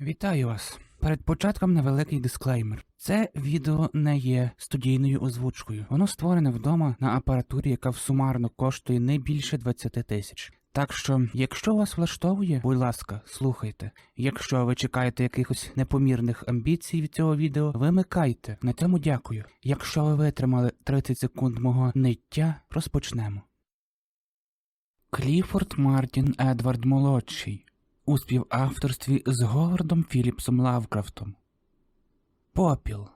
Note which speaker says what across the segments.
Speaker 1: Вітаю вас. Перед початком невеликий дисклеймер. Це відео не є студійною озвучкою. Воно створене вдома на апаратурі, яка сумарно коштує не більше 20 тисяч. Так що, якщо вас влаштовує, будь ласка, слухайте. Якщо ви чекаєте якихось непомірних амбіцій від цього відео, вимикайте. На цьому дякую. Якщо ви витримали 30 секунд мого ниття, розпочнемо. Кліфорд Мартін Едвард Молодший у співавторстві з Говардом Філіпсом Лавкрафтом. Попіл.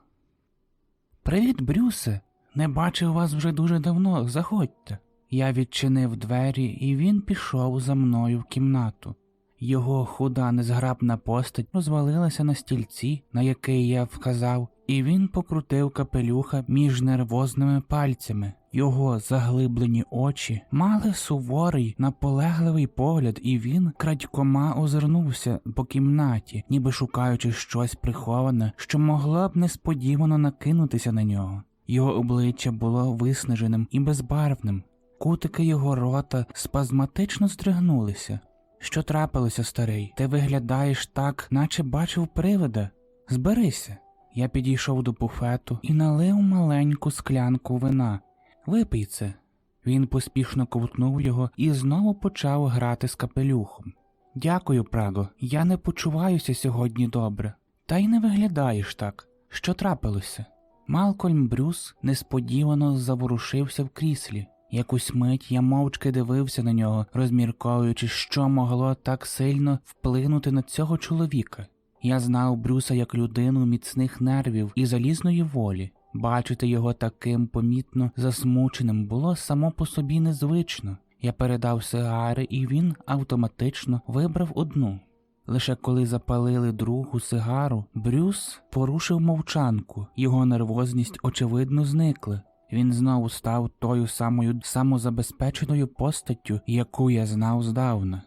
Speaker 1: Привіт, Брюсе. Не бачив вас вже дуже давно. Заходьте. Я відчинив двері, і він пішов за мною в кімнату. Його худа незграбна постать розвалилася на стільці, на який я вказав, і він покрутив капелюха між нервозними пальцями. Його заглиблені очі мали суворий, наполегливий погляд, і він крадькома озирнувся по кімнаті, ніби шукаючи щось приховане, що могло б несподівано накинутися на нього. Його обличчя було виснаженим і безбарвним. Кутики його рота спазматично здригнулися. Що трапилося, старий? Ти виглядаєш так, наче бачив привида. Зберися. Я підійшов до буфету і налив маленьку склянку вина. Випий це. Він поспішно ковтнув його і знову почав грати з капелюхом. Дякую, Праго, я не почуваюся сьогодні добре. Та й не виглядаєш так. Що трапилося? Малкольм Брюс несподівано заворушився в кріслі. Якусь мить я мовчки дивився на нього, розмірковуючи, що могло так сильно вплинути на цього чоловіка. Я знав Брюса як людину міцних нервів і залізної волі. Бачити його таким помітно засмученим було само по собі незвично. Я передав сигари, і він автоматично вибрав одну. Лише коли запалили другу сигару, Брюс порушив мовчанку, його нервозність очевидно зникла. Він знову став тою самою самозабезпеченою постаттю, яку я знав здавна.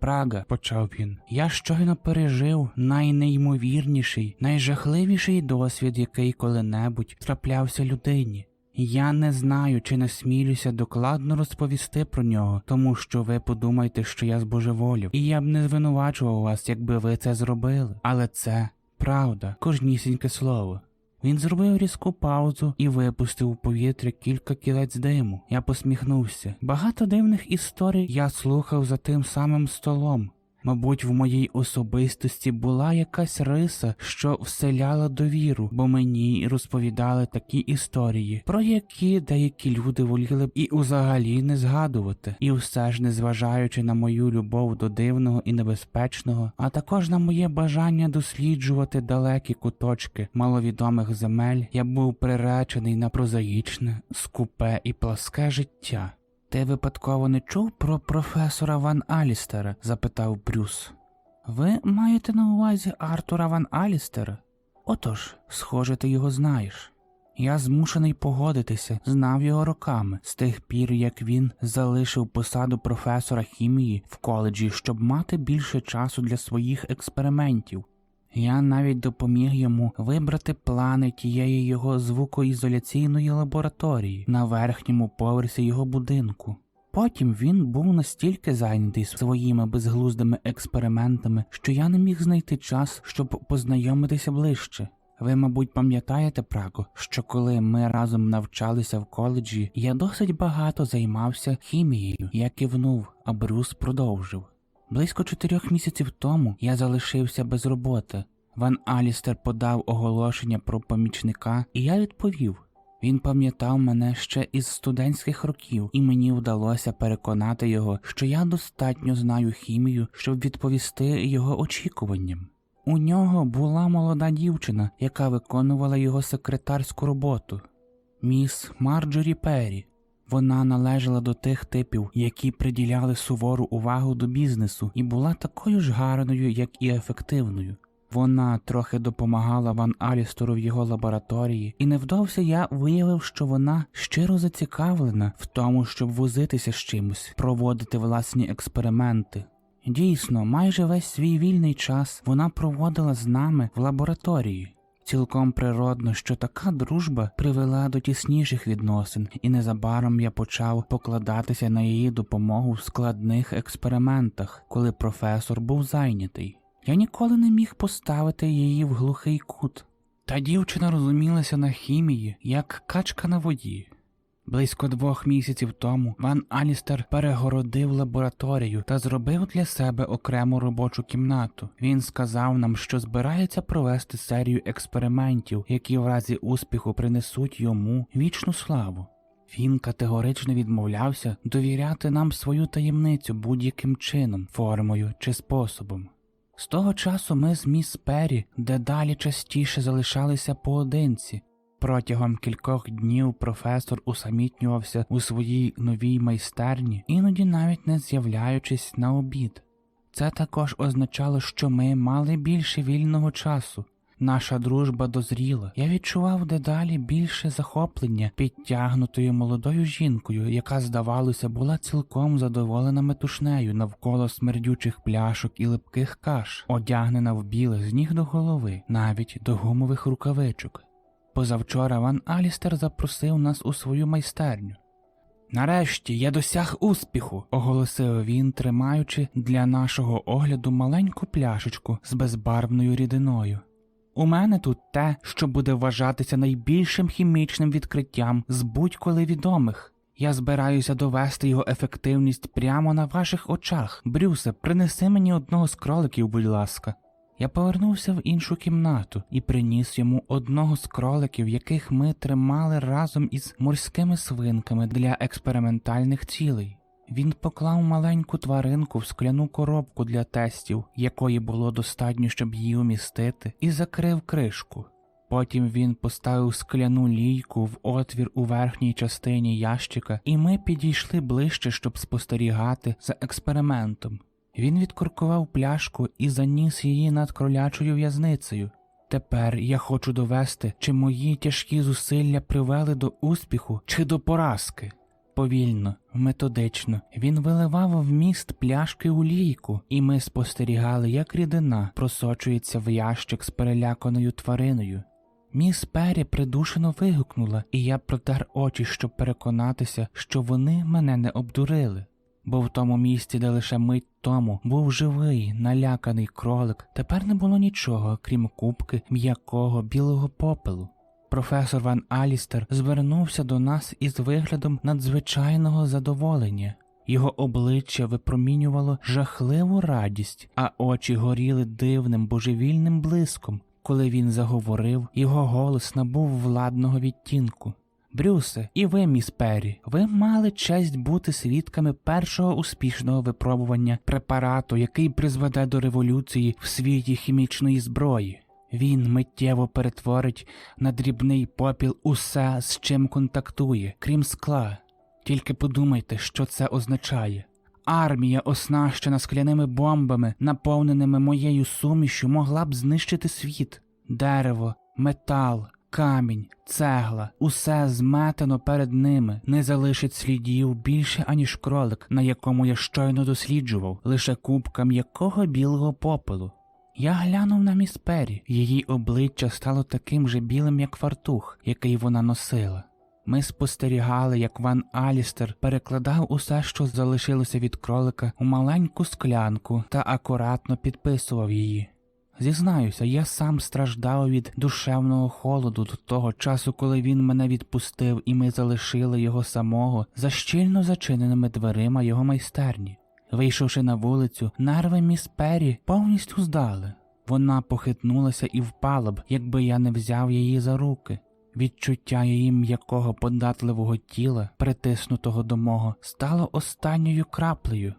Speaker 1: Прага, почав він, я щойно пережив найнеймовірніший, найжахливіший досвід, який коли-небудь траплявся людині. Я не знаю, чи насмілюся докладно розповісти про нього, тому що ви подумаєте, що я збожеволів, і я б не звинувачував вас, якби ви це зробили. Але це правда, кожнісіньке слово. Він зробив різку паузу і випустив у повітря кілька кілець диму. Я посміхнувся. Багато дивних історій я слухав за тим самим столом. Мабуть, в моїй особистості була якась риса, що вселяла довіру, бо мені розповідали такі історії, про які деякі люди воліли б і взагалі не згадувати, і все ж, незважаючи на мою любов до дивного і небезпечного, а також на моє бажання досліджувати далекі куточки маловідомих земель, я був приречений на прозаїчне, скупе і пласке життя. Ти випадково не чув про професора Ван Алістера? запитав Брюс. Ви маєте на увазі Артура Ван Алістера? Отож, схоже, ти його знаєш. Я змушений погодитися, знав його роками з тих пір, як він залишив посаду професора хімії в коледжі, щоб мати більше часу для своїх експериментів. Я навіть допоміг йому вибрати плани тієї його звукоізоляційної лабораторії на верхньому поверсі його будинку. Потім він був настільки зайнятий своїми безглуздими експериментами, що я не міг знайти час, щоб познайомитися ближче. Ви, мабуть, пам'ятаєте, Праго, що коли ми разом навчалися в коледжі, я досить багато займався хімією. Я кивнув, а Брюс продовжив. Близько чотирьох місяців тому я залишився без роботи. Ван Алістер подав оголошення про помічника, і я відповів. Він пам'ятав мене ще із студентських років, і мені вдалося переконати його, що я достатньо знаю хімію, щоб відповісти його очікуванням. У нього була молода дівчина, яка виконувала його секретарську роботу, міс Марджорі Перрі. Вона належала до тих типів, які приділяли сувору увагу до бізнесу, і була такою ж гарною, як і ефективною. Вона трохи допомагала Ван Алістору в його лабораторії, і невдовзі я виявив, що вона щиро зацікавлена в тому, щоб возитися з чимось, проводити власні експерименти. Дійсно, майже весь свій вільний час вона проводила з нами в лабораторії. Цілком природно, що така дружба привела до тісніших відносин, і незабаром я почав покладатися на її допомогу в складних експериментах, коли професор був зайнятий. Я ніколи не міг поставити її в глухий кут. Та дівчина розумілася на хімії, як качка на воді. Близько двох місяців тому Ван Алістер перегородив лабораторію та зробив для себе окрему робочу кімнату. Він сказав нам, що збирається провести серію експериментів, які в разі успіху принесуть йому вічну славу. Він категорично відмовлявся довіряти нам свою таємницю будь-яким чином, формою чи способом. З того часу ми з міс Перрі дедалі частіше залишалися поодинці. Протягом кількох днів професор усамітнювався у своїй новій майстерні, іноді навіть не з'являючись на обід. Це також означало, що ми мали більше вільного часу. Наша дружба дозріла. Я відчував дедалі більше захоплення підтягнутою молодою жінкою, яка, здавалося, була цілком задоволена метушнею навколо смердючих пляшок і липких каш, одягнена в біле з ніг до голови, навіть до гумових рукавичок. Позавчора Ван Алістер запросив нас у свою майстерню. Нарешті я досяг успіху, оголосив він, тримаючи для нашого огляду маленьку пляшечку з безбарвною рідиною. У мене тут те, що буде вважатися найбільшим хімічним відкриттям з будь-коли відомих. Я збираюся довести його ефективність прямо на ваших очах. Брюсе, принеси мені одного з кроликів, будь ласка. Я повернувся в іншу кімнату і приніс йому одного з кроликів, яких ми тримали разом із морськими свинками для експериментальних цілей. Він поклав маленьку тваринку в скляну коробку для тестів, якої було достатньо, щоб її умістити, і закрив кришку. Потім він поставив скляну лійку в отвір у верхній частині ящика, і ми підійшли ближче, щоб спостерігати за експериментом. Він відкуркував пляшку і заніс її над кролячою в'язницею. Тепер я хочу довести, чи мої тяжкі зусилля привели до успіху чи до поразки. Повільно, методично він виливав в міст пляшки у лійку, і ми спостерігали, як рідина просочується в ящик з переляканою твариною. Міс Пері придушено вигукнула, і я протер очі, щоб переконатися, що вони мене не обдурили. Бо в тому місці, де лише мить тому був живий, наляканий кролик, тепер не було нічого, крім кубки м'якого білого попелу. Професор Ван Алістер звернувся до нас із виглядом надзвичайного задоволення. Його обличчя випромінювало жахливу радість, а очі горіли дивним божевільним блиском. Коли він заговорив, його голос набув владного відтінку. Брюсе, і ви, міс Перрі, ви мали честь бути свідками першого успішного випробування препарату, який призведе до революції в світі хімічної зброї. Він миттєво перетворить на дрібний попіл усе, з чим контактує, крім скла. Тільки подумайте, що це означає. Армія, оснащена скляними бомбами, наповненими моєю сумішю, могла б знищити світ. Дерево, метал, камінь, цегла, усе зметено перед ними, не залишить слідів більше, аніж кролик, на якому я щойно досліджував, лише купка м'якого білого попелу. Я глянув на міс Пері, її обличчя стало таким же білим, як фартух, який вона носила. Ми спостерігали, як Ван Алістер перекладав усе, що залишилося від кролика, у маленьку склянку та акуратно підписував її. Зізнаюся, я сам страждав від душевного холоду до того часу, коли він мене відпустив, і ми залишили його самого за щільно зачиненими дверима його майстерні. Вийшовши на вулицю, нерви міс Пері повністю здали. Вона похитнулася і впала б, якби я не взяв її за руки. Відчуття її м'якого податливого тіла, притиснутого до мого, стало останньою краплею.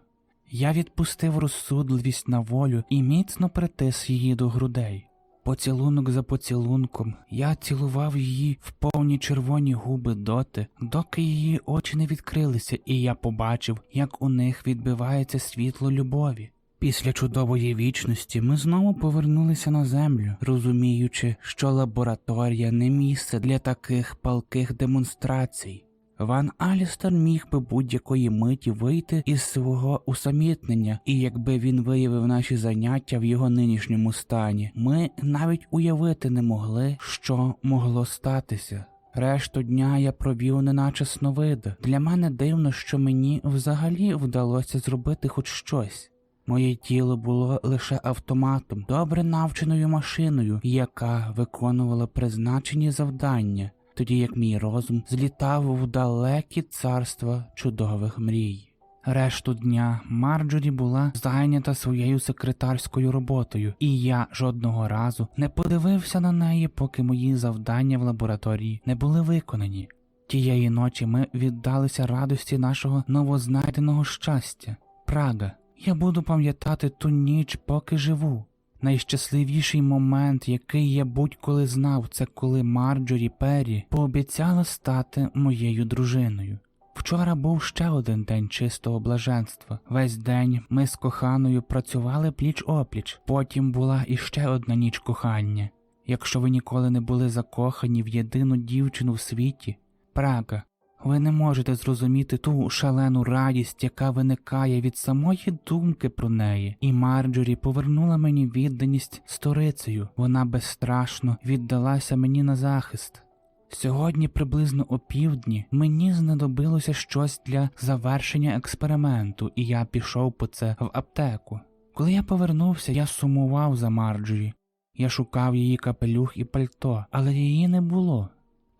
Speaker 1: Я відпустив розсудливість на волю і міцно притис її до грудей. Поцілунок за поцілунком я цілував її в повні червоні губи доти, доки її очі не відкрилися, і я побачив, як у них відбивається світло любові. Після чудової вічності ми знову повернулися на землю, розуміючи, що лабораторія не місце для таких палких демонстрацій. Ван Алістер міг би будь-якої миті вийти із свого усамітнення, і якби він виявив наші заняття в його нинішньому стані, ми навіть уявити не могли, що могло статися. Решту дня я провів неначе сновида. Для мене дивно, що мені взагалі вдалося зробити хоч щось. Моє тіло було лише автоматом, добре навченою машиною, яка виконувала призначені завдання, тоді як мій розум злітав в далекі царства чудових мрій. Решту дня Марджорі була зайнята своєю секретарською роботою, і я жодного разу не подивився на неї, поки мої завдання в лабораторії не були виконані. Тієї ночі ми віддалися радості нашого новознайденого щастя. Прага. Я буду пам'ятати ту ніч, поки живу. Найщасливіший момент, який я будь-коли знав, це коли Марджорі Перрі пообіцяла стати моєю дружиною. Вчора був ще один день чистого блаженства. Весь день ми з коханою працювали пліч опліч. Потім була іще одна ніч кохання. Якщо ви ніколи не були закохані в єдину дівчину в світі, Прага, ви не можете зрозуміти ту шалену радість, яка виникає від самої думки про неї. І Марджорі повернула мені відданість сторицею. Вона безстрашно віддалася мені на захист. Сьогодні, приблизно опівдні, мені знадобилося щось для завершення експерименту, і я пішов по це в аптеку. Коли я повернувся, я сумував за Марджорі. Я шукав її капелюх і пальто, але її не було.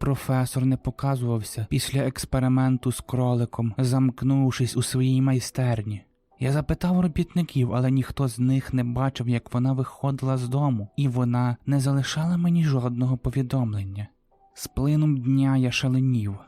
Speaker 1: Професор не показувався після експерименту з кроликом, замкнувшись у своїй майстерні. Я запитав робітників, але ніхто з них не бачив, як вона виходила з дому, і вона не залишала мені жодного повідомлення. З плином дня я шаленів.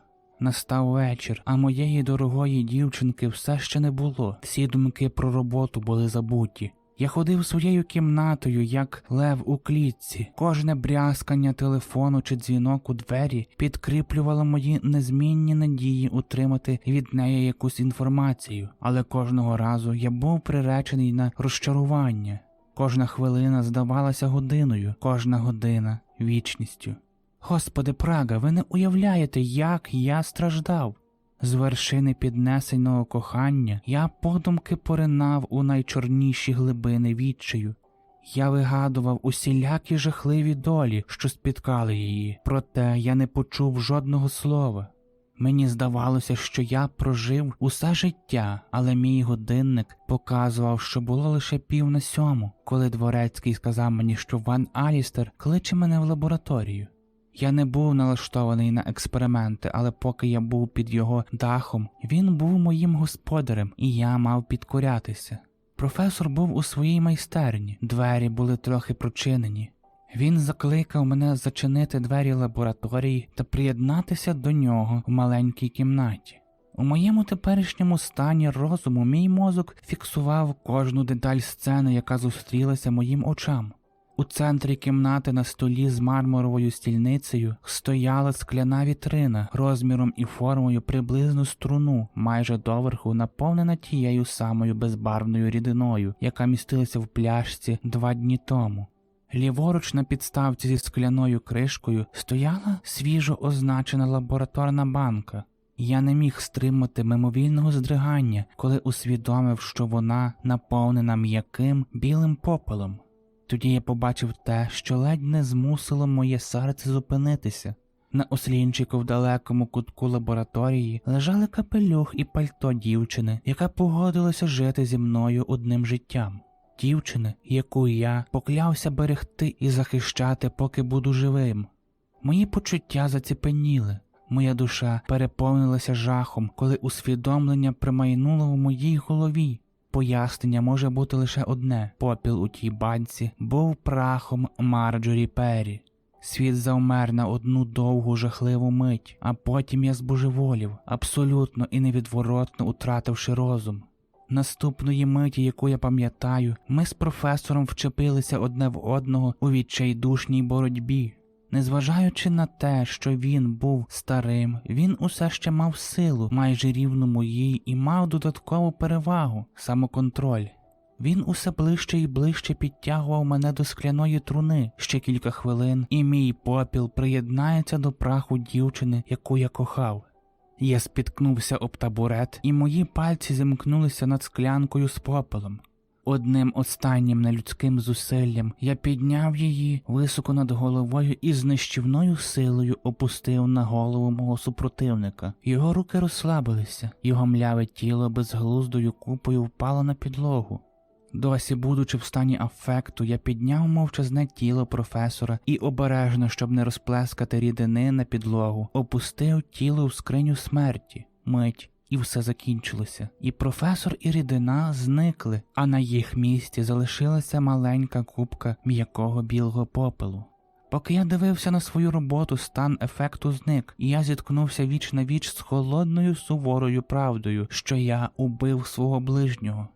Speaker 1: Настав вечір, а моєї дорогої дівчинки все ще не було. Всі думки про роботу були забуті. Я ходив своєю кімнатою, як лев у клітці. Кожне брязкання телефону чи дзвінок у двері підкріплювало мої незмінні надії утримати від неї якусь інформацію, але кожного разу я був приречений на розчарування. Кожна хвилина здавалася годиною, кожна година вічністю. Господи Прага, ви не уявляєте, як я страждав. З вершини піднесеного кохання я подумки поринав у найчорніші глибини відчаю. Я вигадував усілякі жахливі долі, що спіткали її, проте я не почув жодного слова. Мені здавалося, що я прожив усе життя, але мій годинник показував, що було лише пів на сьому, коли дворецький сказав мені, що Ван Алістер кличе мене в лабораторію. Я не був налаштований на експерименти, але поки я був під його дахом, він був моїм господарем, і я мав підкорятися. Професор був у своїй майстерні, двері були трохи прочинені. Він закликав мене зачинити двері лабораторії та приєднатися до нього в маленькій кімнаті. У моєму теперішньому стані розуму мій мозок фіксував кожну деталь сцени, яка зустрілася моїм очам. У центрі кімнати на столі з мармуровою стільницею стояла скляна вітрина розміром і формою приблизно струну, майже доверху наповнена тією самою безбарвною рідиною, яка містилася в пляшці два дні тому. Ліворуч на підставці зі скляною кришкою стояла свіжо означена лабораторна банка. Я не міг стримати мимовільного здригання, коли усвідомив, що вона наповнена м'яким білим попелом. Тоді я побачив те, що ледь не змусило моє серце зупинитися. На ослінчику в далекому кутку лабораторії лежали капелюх і пальто дівчини, яка погодилася жити зі мною одним життям. Дівчини, яку я поклявся берегти і захищати, поки буду живим. Мої почуття заціпеніли, моя душа переповнилася жахом, коли усвідомлення примайнуло в моїй голові. Пояснення може бути лише одне попіл у тій банці був прахом Марджорі Перрі. Світ завмер на одну довгу жахливу мить, а потім я збожеволів, абсолютно і невідворотно утративши розум. Наступної миті, яку я пам'ятаю, ми з професором вчепилися одне в одного у відчайдушній боротьбі. Незважаючи на те, що він був старим, він усе ще мав силу, майже рівну моїй, і мав додаткову перевагу самоконтроль. Він усе ближче і ближче підтягував мене до скляної труни ще кілька хвилин, і мій попіл приєднається до праху дівчини, яку я кохав. Я спіткнувся об табурет, і мої пальці зімкнулися над склянкою з попелом. Одним останнім нелюдським зусиллям я підняв її високо над головою і з нищівною силою опустив на голову мого супротивника. Його руки розслабилися, його мляве тіло безглуздою купою впало на підлогу. Досі, будучи в стані афекту, я підняв мовчазне тіло професора і обережно, щоб не розплескати рідини на підлогу, опустив тіло в скриню смерті. Мить, і все закінчилося. І професор і рідина зникли, а на їх місці залишилася маленька купка м'якого білого попелу. Поки я дивився на свою роботу, стан ефекту зник, і я зіткнувся віч на віч з холодною суворою правдою, що я убив свого ближнього.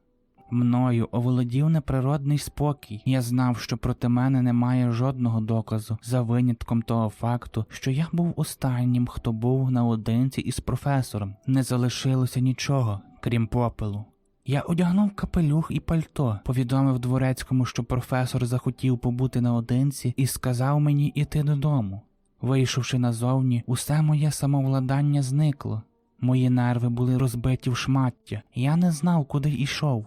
Speaker 1: Мною оволодів неприродний спокій. Я знав, що проти мене немає жодного доказу, за винятком того факту, що я був останнім, хто був наодинці із професором. Не залишилося нічого, крім попелу. Я одягнув капелюх і пальто, повідомив дворецькому, що професор захотів побути наодинці, і сказав мені іти додому. Вийшовши назовні, усе моє самовладання зникло. Мої нерви були розбиті в шмаття, я не знав, куди йшов.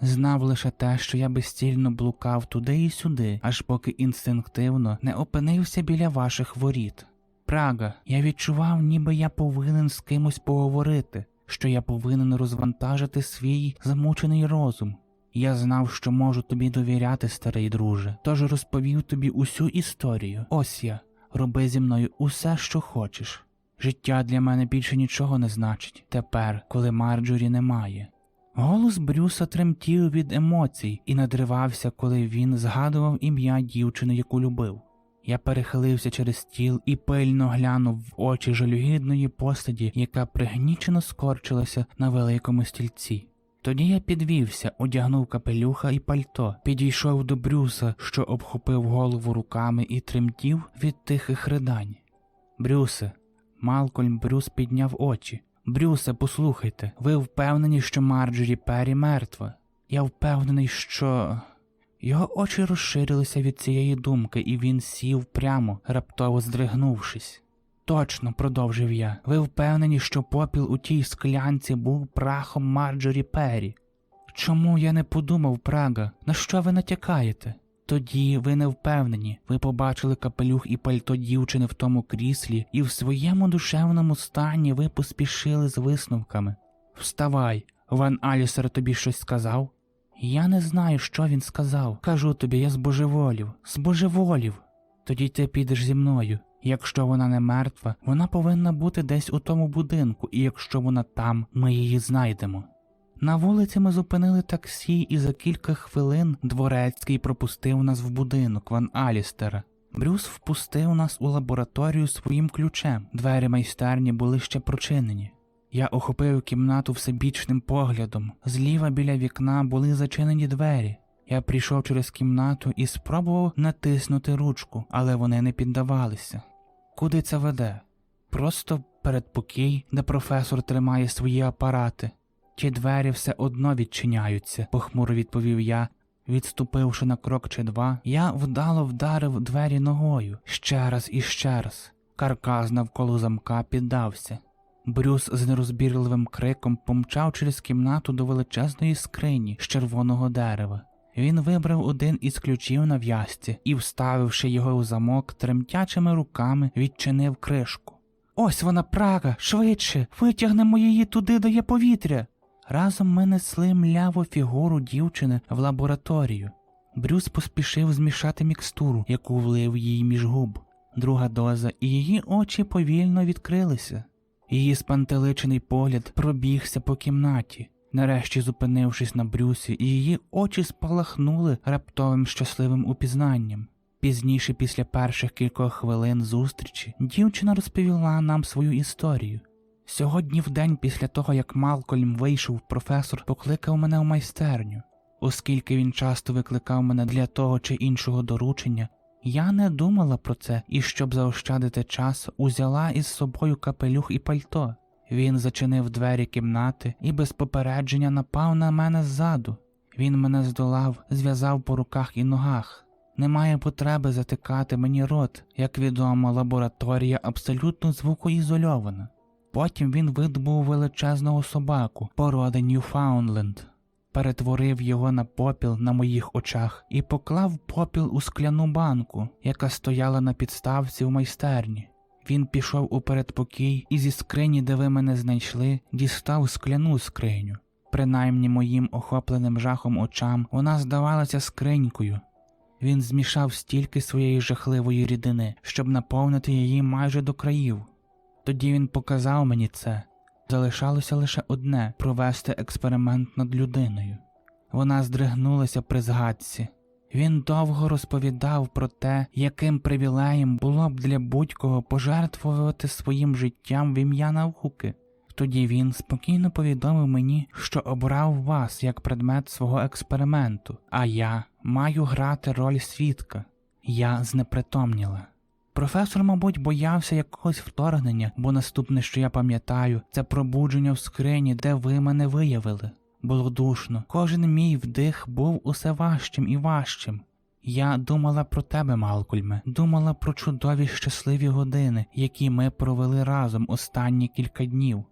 Speaker 1: Знав лише те, що я безцільно блукав туди і сюди, аж поки інстинктивно не опинився біля ваших воріт. Прага, я відчував, ніби я повинен з кимось поговорити, що я повинен розвантажити свій замучений розум. Я знав, що можу тобі довіряти, старий друже, тож розповів тобі усю історію. Ось я, роби зі мною усе, що хочеш. Життя для мене більше нічого не значить тепер, коли Марджорі немає. Голос Брюса тремтів від емоцій і надривався, коли він згадував ім'я дівчини, яку любив. Я перехилився через стіл і пильно глянув в очі жалюгідної постаті, яка пригнічено скорчилася на великому стільці. Тоді я підвівся, одягнув капелюха і пальто, підійшов до Брюса, що обхопив голову руками і тремтів від тихих ридань. Брюсе, Малкольм Брюс підняв очі. Брюсе, послухайте, ви впевнені, що Марджорі Перрі мертва? Я впевнений, що. Його очі розширилися від цієї думки, і він сів прямо, раптово здригнувшись. Точно, продовжив я, ви впевнені, що попіл у тій склянці був прахом Марджорі Перрі? Чому я не подумав, Прага? На що ви натякаєте? Тоді ви не впевнені, ви побачили капелюх і пальто дівчини в тому кріслі, і в своєму душевному стані ви поспішили з висновками. Вставай, Ван Алісер тобі щось сказав? Я не знаю, що він сказав. Кажу тобі, я збожеволів, збожеволів. Тоді ти підеш зі мною. Якщо вона не мертва, вона повинна бути десь у тому будинку, і якщо вона там, ми її знайдемо. На вулиці ми зупинили таксі, і за кілька хвилин дворецький пропустив нас в будинок Ван Алістера. Брюс впустив нас у лабораторію своїм ключем. Двері майстерні були ще прочинені. Я охопив кімнату всебічним поглядом. Зліва біля вікна були зачинені двері. Я прийшов через кімнату і спробував натиснути ручку, але вони не піддавалися. Куди це веде? Просто передпокій, де професор тримає свої апарати. Ті двері все одно відчиняються, похмуро відповів я. Відступивши на крок чи два, я вдало вдарив двері ногою ще раз і ще раз. Каркас навколо замка піддався. Брюс з нерозбірливим криком помчав через кімнату до величезної скрині з червоного дерева. Він вибрав один із ключів на в'язці і, вставивши його у замок, тремтячими руками відчинив кришку. Ось вона, прага, швидше, витягнемо її туди, де є повітря. Разом ми несли мляву фігуру дівчини в лабораторію. Брюс поспішив змішати мікстуру, яку влив їй між губ. Друга доза, і її очі повільно відкрилися. Її спантеличений погляд пробігся по кімнаті. Нарешті, зупинившись на Брюсі, її очі спалахнули раптовим щасливим упізнанням. Пізніше, після перших кількох хвилин зустрічі, дівчина розповіла нам свою історію. Сьогодні, в день після того, як Малкольм вийшов, професор покликав мене в майстерню. Оскільки він часто викликав мене для того чи іншого доручення, я не думала про це і, щоб заощадити час, узяла із собою капелюх і пальто. Він зачинив двері кімнати і без попередження напав на мене ззаду. Він мене здолав, зв'язав по руках і ногах. Немає потреби затикати мені рот, як відомо, лабораторія абсолютно звукоізольована. Потім він видобув величезного собаку, породи Ньюфаундленд, перетворив його на попіл на моїх очах і поклав попіл у скляну банку, яка стояла на підставці в майстерні. Він пішов у передпокій і зі скрині, де ви мене знайшли, дістав скляну скриню. Принаймні моїм охопленим жахом очам вона здавалася скринькою. Він змішав стільки своєї жахливої рідини, щоб наповнити її майже до країв. Тоді він показав мені це. Залишалося лише одне провести експеримент над людиною. Вона здригнулася при згадці. Він довго розповідав про те, яким привілеєм було б для будь-кого пожертвувати своїм життям в ім'я науки. Тоді він спокійно повідомив мені, що обрав вас як предмет свого експерименту, а я маю грати роль свідка. Я знепритомніла. Професор, мабуть, боявся якогось вторгнення, бо наступне, що я пам'ятаю, це пробудження в скрині, де ви мене виявили. Було душно. Кожен мій вдих був усе важчим і важчим. Я думала про тебе, Малкольме, думала про чудові щасливі години, які ми провели разом останні кілька днів.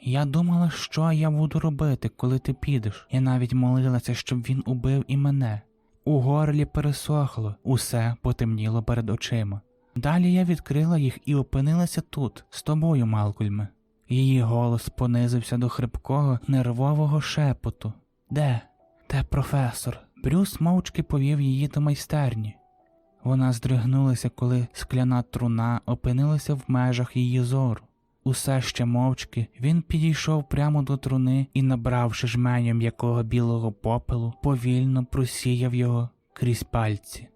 Speaker 1: Я думала, що я буду робити, коли ти підеш. Я навіть молилася, щоб він убив і мене. У горлі пересохло, усе потемніло перед очима. Далі я відкрила їх і опинилася тут, з тобою, Малкольме. Її голос понизився до хрипкого, нервового шепоту. Де? Де професор? Брюс мовчки повів її до майстерні. Вона здригнулася, коли скляна труна опинилася в межах її зору. Усе ще мовчки він підійшов прямо до труни і, набравши жменю м'якого білого попелу, повільно просіяв його крізь пальці.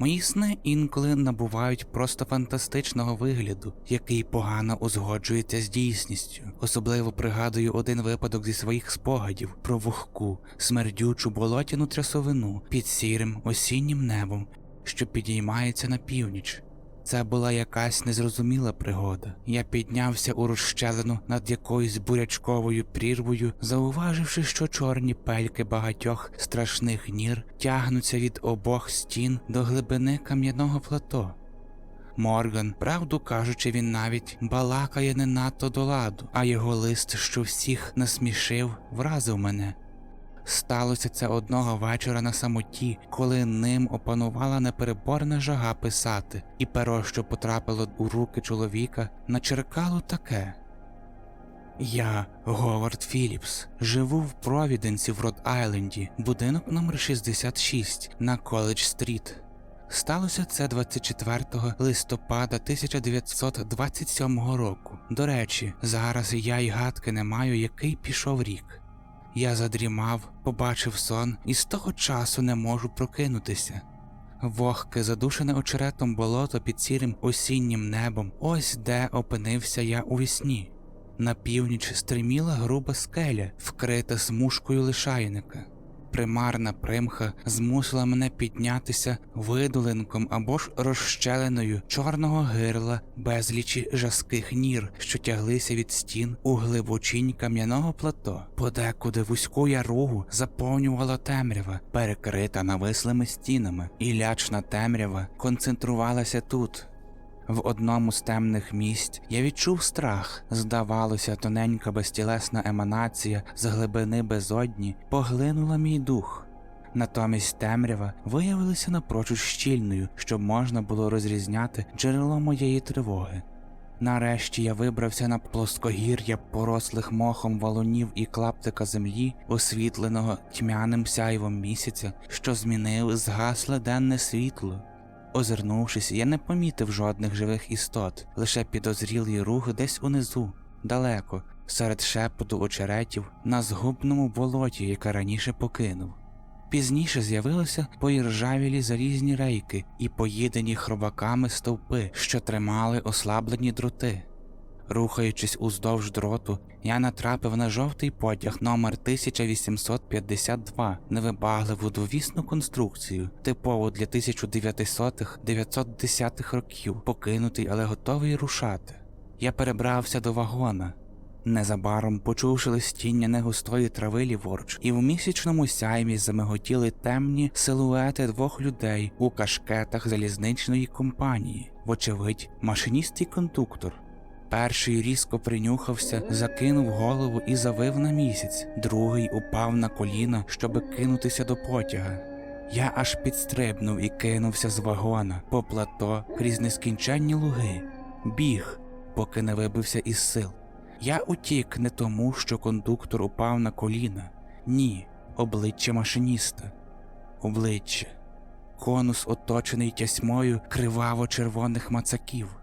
Speaker 1: Мої сни інколи набувають просто фантастичного вигляду, який погано узгоджується з дійсністю. Особливо пригадую один випадок зі своїх спогадів про вогку, смердючу болотяну трясовину під сірим осіннім небом, що підіймається на північ. Це була якась незрозуміла пригода. Я піднявся у розщелину над якоюсь бурячковою прірвою, зауваживши, що чорні пельки багатьох страшних нір тягнуться від обох стін до глибини кам'яного плато. Морган, правду кажучи, він навіть балакає не надто до ладу, а його лист, що всіх насмішив, вразив мене. Сталося це одного вечора на самоті, коли ним опанувала непереборна жага писати, і перо, що потрапило у руки чоловіка, начеркало таке. Я, Говард Філіпс, живу в Провіденсі в Род-Айленді, будинок номер 66 на Коледж Стріт. Сталося це 24 листопада 1927 року. До речі, зараз я й гадки не маю, який пішов рік. Я задрімав, побачив сон і з того часу не можу прокинутися. Вогке, задушене очеретом болото під сірим осіннім небом, ось де опинився я у вісні. На північ стриміла груба скеля, вкрита смужкою лишайника. Примарна примха змусила мене піднятися видолинком або ж розщеленою чорного гирла безлічі жаских нір, що тяглися від стін у глибочінь кам'яного плато. Подекуди вузьку яругу заповнювала темрява, перекрита навислими стінами, і лячна темрява концентрувалася тут. В одному з темних місць я відчув страх. Здавалося, тоненька безтілесна еманація з глибини безодні поглинула мій дух. Натомість темрява виявилася напрочуд щільною, щоб можна було розрізняти джерело моєї тривоги. Нарешті я вибрався на плоскогір'я порослих мохом валунів і клаптика землі, освітленого тьмяним сяйвом місяця, що змінив згасле денне світло. Озирнувшись, я не помітив жодних живих істот, лише підозрілий рух десь унизу, далеко, серед шепоту очеретів, на згубному болоті, яке раніше покинув. Пізніше з'явилися поіржавілі залізні рейки і поїдені хробаками стовпи, що тримали ослаблені дроти. Рухаючись уздовж дроту, я натрапив на жовтий потяг номер 1852, невибагливу довісну конструкцію, типову для 1900-910 років, покинутий, але готовий рушати. Я перебрався до вагона. Незабаром, почувши листіння негустої трави ліворуч, і в місячному сяймі замиготіли темні силуети двох людей у кашкетах залізничної компанії, вочевидь, машиніст і кондуктор. Перший різко принюхався, закинув голову і завив на місяць, другий упав на коліна, щоби кинутися до потяга. Я аж підстрибнув і кинувся з вагона по плато крізь нескінченні луги. Біг, поки не вибився із сил. Я утік не тому, що кондуктор упав на коліна. Ні, обличчя машиніста. Обличчя. Конус оточений тясьмою криваво-червоних мацаків.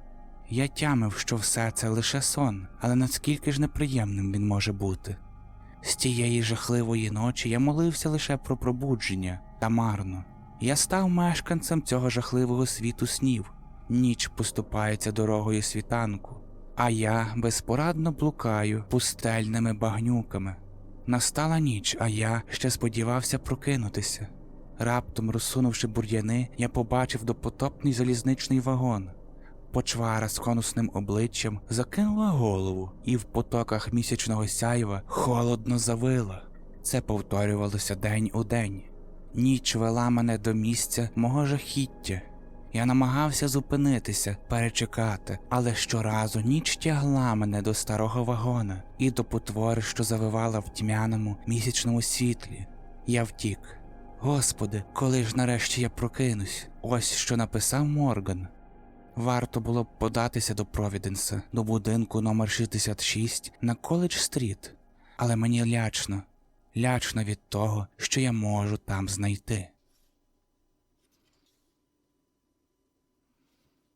Speaker 1: Я тямив, що все це лише сон, але наскільки ж неприємним він може бути. З тієї жахливої ночі я молився лише про пробудження, та марно. Я став мешканцем цього жахливого світу снів. Ніч поступається дорогою світанку, а я безпорадно блукаю пустельними багнюками. Настала ніч, а я ще сподівався прокинутися. Раптом, розсунувши бур'яни, я побачив допотопний залізничний вагон. Почвара з конусним обличчям закинула голову і в потоках місячного сяйва холодно завила. Це повторювалося день у день. Ніч вела мене до місця мого жахіття. Я намагався зупинитися, перечекати, але щоразу ніч тягла мене до старого вагона і до потвори, що завивала в тьмяному місячному світлі. Я втік. Господи, коли ж нарешті я прокинусь? Ось що написав Морган. Варто було б податися до Провіденса, до будинку номер 66 на Коледж Стріт, але мені лячно, лячно від того, що я можу там знайти.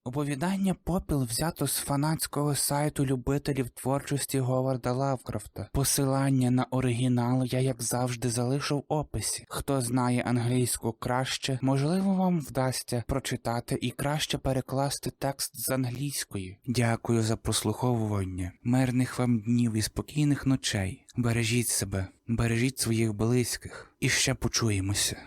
Speaker 1: Оповідання Попіл взято з фанатського сайту любителів творчості Говарда Лавкрафта. Посилання на оригінал я, як завжди, залишу в описі. Хто знає англійську краще, можливо, вам вдасться прочитати і краще перекласти текст з англійської. Дякую за прослуховування. Мирних вам днів і спокійних ночей. Бережіть себе, бережіть своїх близьких, і ще почуємося.